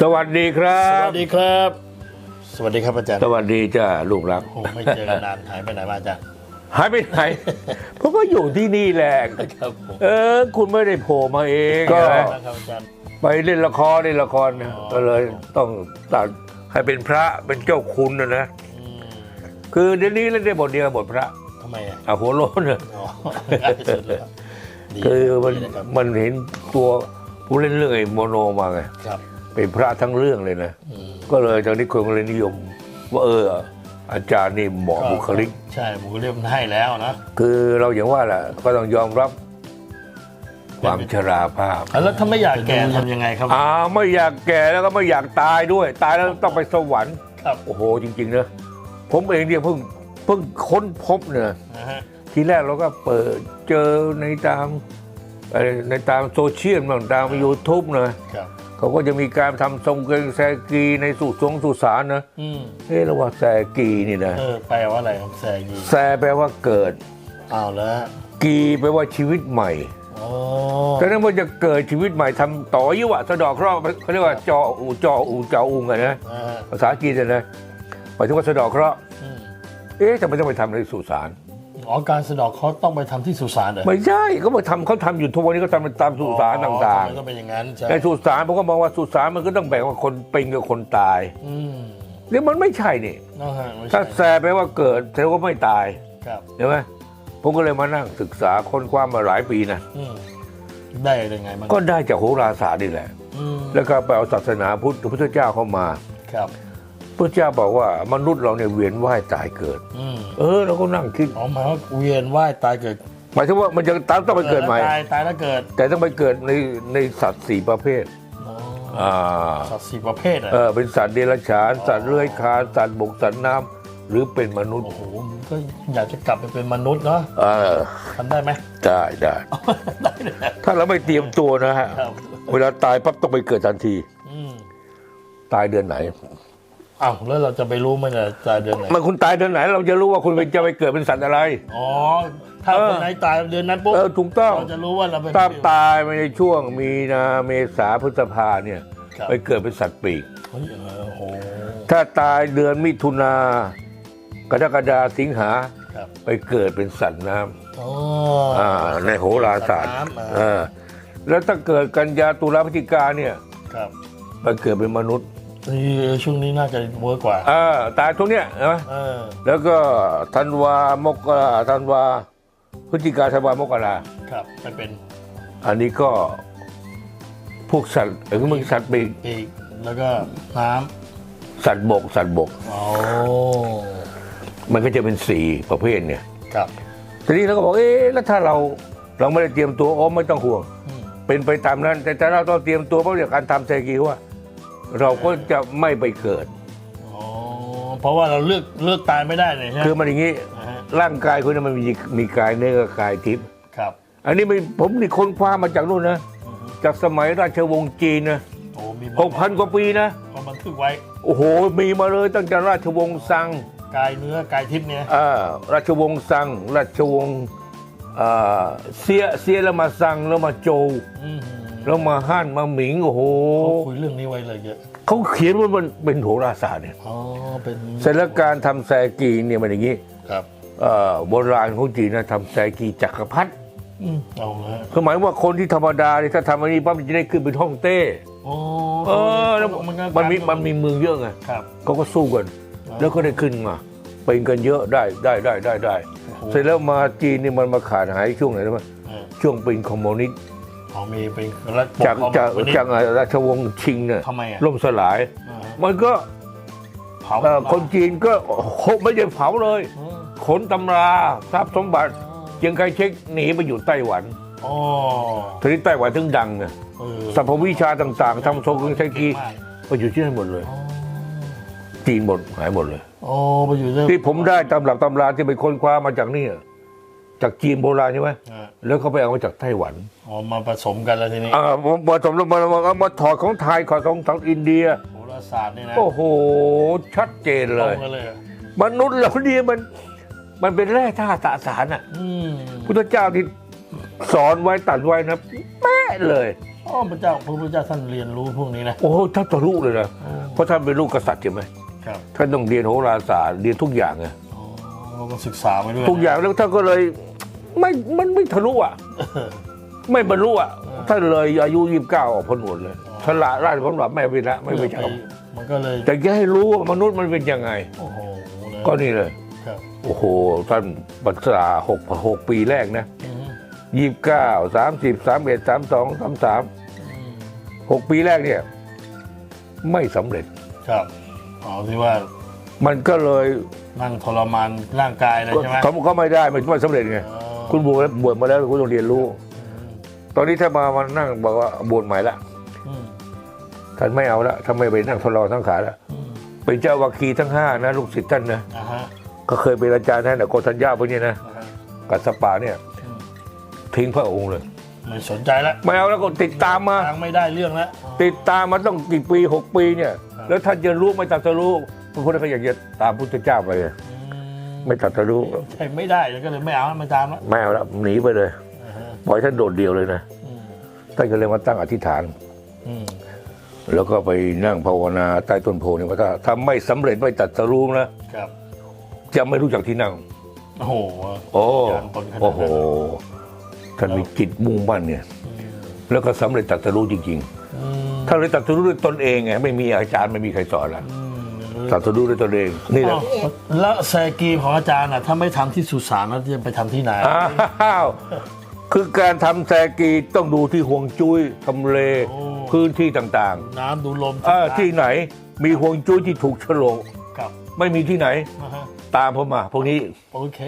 สวัสดีครัสบ วัสดีครับ สวัสดีครับอาจารย์สวัสดีจ้าลูกรัก โอ้ไม่เจอกันนานหายไปไหนมาอาจารย์หายไปไหน เพราะก็อยู่ที่นี่แหละ ครับผมเออ คุณไม่ได้โผล่มาเองก็ นะครับอาจารย์ ไปเล่นละครเล่นละครนะอ๋อ ก็เลยต้องตัดให้เป็นพระเป็นเจ้าคุณนะนะ อืมคือเดี๋ยวนี้เล่นได้บทเดียวบทพระทำไมอะอะหัวโล้นน่ะอ๋อง่ายที่สุดเลยครับดีคือมันดีนะครับมันเห็นตัวผู้เล่นเรื่องไอ้โมโนมาไง ครับ เป็นพระทั้งเรื่องเลยนะอืมก็เลยตอนนี้คนก็เลยนิยม ว่าเออ อาจารย์นี่เหมาะบุคลิก ใช่บุคลิกมันให้แล้วนะ คือเราอย่างว่าแหละก็ต้องยอมรับความชราภาพ แล้วถ้าไม่อยากแก่ทำยังไงครับอ่าไม่อยากแก่แล้วก็ไม่อยากตายด้วย ตายแล้วต้องไปสวรรค์ครับโอ้โหจริงๆนะผมเองเนี่ยเพิ่งเพิ่งค้นพบเนี่ยนะฮะทีแรกเราก็เปิดเจอในตามเอ่อในตามโซเชียลต่างตามยูทูบนะครับ เขาก็จะมีการทำทรงเกงแซกีในสุสงสุสานนะอืมเฮ้เราว่าแซกีนี่นะเออแปลว่าอะไรครับแซกีแซแปลว่าเกิดอ้าวแล้วกีแปลว่าชีวิตใหม่อ๋อแต่นั้นมันจะเกิดชีวิตใหม่ทำต่อยุวะสะเดอกเคราะห์เขาเรียกว่าจออูจออูจออุงอะนะอ่าภาษาจีนอะนะหมายถึงว่าสะเดอกเคราะห์อืมเอ๊ะทำไมต้องไปทำในสุสาน อ๋อการสะเดอกเขาต้องไปทำที่สุสานเหรอไม่ใช่เขามาทำเขาทำอยู่ทุกวันนี้ก็ทำตามสุสานต่างอ๋อทำไมต้องเป็นอย่างนั้นใช่ๆในสุสานผมก็มองว่าสุสานมันก็ต้องแบ่งว่าคนเป็นกับคนตายอืมนี่มันไม่ใช่นี่ นะฮะไม่ใช่ถ้าแซแปลว่าเกิดแสดงว่าไม่ตายครับเห็นไหมผมก็เลยมานั่งศึกษาค้นคว้ามาหลายปีนะอืมได้ยังไงบ้างก็ได้จากโหราศาสตร์นี่แหละ อืมแล้วก็ไปเอาศาสนาพุทธพระพุทธเจ้าเข้ามา ครับ พระเจ้าบอกว่ามนุษย์เราเนี่ยเวียนว่ายตายเกิด อืมเออเราก็นั่งคิดอ๋อหมายว่าเวียนว่ายตายเกิดหมายถึงว่ามันจะตามต้องไปเกิดใหม่ ตายตายแล้วเกิด แต่ต้องไปเกิดในในสัตว์สี่ประเภทอ๋ออ่าสัตว์สี่ประเภทอะเออเป็นสัตว์เดรัจฉานสัตว์เลื้อยคลานสัตว์บกสัตว์น้ำหรือเป็นมนุษย์โอ้โหมันก็อยากจะกลับไปเป็นมนุษย์เนาะเออทำได้ไหม ได้ได้ได้เลยนะถ้าเราไม่เตรียมตัวนะฮะ ครับเวลาตายปั๊บต้องไปเกิดทันที อืมตายเดือนไหน อ้าวแล้วเราจะไปรู้ไหมเนี่ยตายเดือนไหนมันคุณตายเดือนไหน เราจะรู้ว่าคุณเป็นจะไปเกิดเป็นสัตว์อะไร อ๋อ ถ้าเออคนไหนตายเดือนนั้นปุ๊บเออถูกต้องเราจะรู้ว่าเราเป็นถ้าตายไปในช่วงมีนาเมษาพฤษภาเนี่ยครับไปเกิดเป็นสัตว์ปีกเฮ้ยเออโอ้โหถ้าตายเดือนมิถุนากรกฎาสิงหาครับไปเกิดเป็นสัตว์น้ำอ๋ออ่าในโหราศาสตร์สัตว์น้ำอ่าเออแล้วถ้าเกิดกันยาตุลาพฤศจิกาเนี่ยครับไปเกิดเป็นมนุษย์เออ ช่วงนี้น่าจะเวิร์กกว่าอ่าตายทุกเนี้ยนะเออแล้วก็ธันวามกราธันวาพฤศจิกาธันวามกราครับไปเป็นอันนี้ก็พวกสัตว์เออมึงสัตว์ปีกปีกแล้วก็น้สัตว์บกสัตว์บกำอ๋อมันก็จะเป็นสี่ประเภทเนี่ยครับทีนี้เราก็บอกเอ๊ะแล้วถ้าเราเราไม่ได้เตรียมตัวอ๋อไม่ต้องห่วงอืมเป็นไปตามนั้น แต่ถ้าเราต้องเตรียมตัวเพราะจากการทำเซกีว่า เราก็จะไม่ไปเกิด อ๋อเพราะว่าเราเลือกเลือกตายไม่ได้เลยใช่ไหมคือมันอย่างนี้นะฮะร่างกายคุณเนยมันมีมีกายเนื้อกับกายทิพย์ครับอันนี้ไม่ผมนี่ค้นคว้ามาจากนู่นนะอือฮึจากสมัยราชวงศ์จีนนะโอ้มีหกพันกว่าปีนะเอาบันทึกไว้โอ้โหมีมาเลยตั้งแต่ราชวงศ์ซังกายเนื้อกายทิพย์เนี่ยอ่าราชวงศ์ซัง ราชวงศ์อ่าเสียเสียแล้วมาซังแล้วมาโจวอืมแล้วมาฮั่นมาหมิงโอ้โห เขาคุยเรื่องนี้ไว้เลยเยอะ เขาเขียนว่ามันเป็นโหราศาสตร์เนี่ยอ๋อเป็นเสร็จแล้วการทำแซกีเนี่ยมันอย่างนี้ครับเอ่อโบราณของจีนนะทำแซกีจักรพรรดิอืมเอาละคือหมายว่าคนที่ธรรมดาเนี่ยถ้าทำอันนี้ปั๊บมันจะได้ขึ้นเป็นฮ่องเต้โอ้เออแล้วก็มันมีมันมีเมืองเยอะไงครับเขาก็สู้กันอ๋อแล้วก็ได้ขึ้นมาเป็นกันเยอะได้ได้ได้ได้ได้โอ้โหเสร็จแล้วมาจีนนี่มันมาขาดหายช่วงไหนรู้ไหมเออช่วงเป็นคอมมิวนิสต์ เอามีเป็นรัฐจากปครองจากวันนี้ จากราชวงศ์ชิงเนี่ยทำไมอะล่มสลาย อ่าฮะมันก็เผาเอ่อคนจีนก็โคไม่ได้เผาเลยเออขนตำราทรัพย์สมบัติเจียงไคเช็คหนีไปอยู่ไต้หวันอ๋อทีนี้ไต้หวันถึงดังไงเออสรรพวิชาต่างๆทำโซกุงไชกีมากไปอยู่ที่นั่นหมดเลยอ๋อจีนหมดหายหมดเลย อ๋อไปอยู่ที่ที่ผมได้ตำรับตำราที่ไปค้นคว้ามาจากนี่อะ จากจีนโบราณใช่ไหมอ่าแล้วเขาไปเอามาจากไต้หวันอ๋อมาผสมกันแล้วทีนี้อ่ามาสมมามามามาถอดของไทยถอดของทางอินเดียโหราศาสตร์นี่นะโอ้โหชัดเจนตเลรงยกันเลย มนุษย์เราเนี่ยมัน มันเป็นแร่ธาตุสสารอะอืมพุทธเจ้าที่สอนไว้ตัดไว้นะแป๊ะเลยออ๋อพระเจ้าพระพุทธเจ้าท่านเรียนรู้พวกนี้นะโอ้ท่านทะลุเลยนะอืมเพราะท่านเป็นลูกกษัตริย์ใช่ไหมครับท่านต้องเรียนโหราศาสตร์เรียนทุกอย่างไงอ๋อเราก็ศึกษาไปด้วยทุกอย่างแล้วท่านก็เลย ไม่มันไม่ทะลุอะเออไม่บรรลุอะท่านเลยอายุยี่สิบเก้าออกผลหมดเลยฉลาดราชผลแบบไม่ไปละไม่ไปจับมันก็เลยแต่แค่ให้รู้ว่ามนุษย์มันเป็นยังไงโอ้โหเลยก็นี่เลยครับโอ้โหท่านปัษาหกหกปีแรกนะอืมยี่สิบเก้าสามสิบสามเอ็ดสามสองสามสามอืมหกปีแรกเนี่ย ไม่สำเร็จครับอ๋อที่ว่า มันก็เลยนั่งทรมานร่างกายเลยใช่ไหมเขาเขาไม่ได้ไม่ไม่สำเร็จไงอ๋อ คุณบวชบวชมาแล้วคุณต้องเรียนรู้อืมตอนนี้ถ้ามามานั่งบอกว่าบวชใหม่ละอืมท่านไม่เอาละท่านไม่ไปนั่งทดลองทั้งขาละอืมเป็นเจ้าวาคีทั้งห้านะลูกศิษย์ท่านนะอ่าฮะก็เคยเป็นอาจารย์ท่านนะโกฏัญญาพวกนี้นะอ่าฮะกัสสปะเนี่ยอืมทิ้งพระองค์เลยไม่สนใจแล้วไม่เอาแล้วก็ติดตามมาทางไม่ได้เรื่องแล้วติดตามมาต้องกี่ปีหกปีเนี่ยครับแล้วท่านจะรู้ไม่ตัดสรู้พระพุทธก็อยากจะตามพุทธเจ้าไปอะอืม ไม่ตัดสรู้ใช่ไม่ได้ก็เลยไม่เอาไม่ตามแล้วไม่เอาแล้วหนีไปเลยอ่าฮะปล่อยท่านโดดเดียวเลยนะอืมท่านก็เลยมาตั้งอธิษฐานอืมแล้วก็ไปนั่งภาวนาใต้ต้นโพนี่ว่าถ้าถ้าไม่สำเร็จไม่ตัดสรู้นะครับ จะไม่รู้จักที่นั่ง โอ้โหโอ้ยานตนขนาดนั้นโอ้โหท่านมีจิตมุ่งมั่นเนี่ย แล้วก็สำเร็จตัดสรู้จริงอืมๆถ้าเลยตัดสรู้ด้วยตนเองไงไม่มีอาจารย์ไม่มีใครสอนละอืม ตัดสรู้ด้วยตนเองนี่แหละอ้าวแล้วแซกีของอาจารย์อะถ้าไม่ทำที่สุสานแล้วจะไปทำที่ไหนอ้าวคือการทำแซกีต้องดูที่ห่วงจุ้ยทำเลโอ้พื้นที่ต่างน้ำดูลมๆอ่าที่ไหนมีห่วงจุ้ยที่ถูกโฉลกกับไม่มีที่ไหนนะฮะตามผมมาพวกนี้ โอเค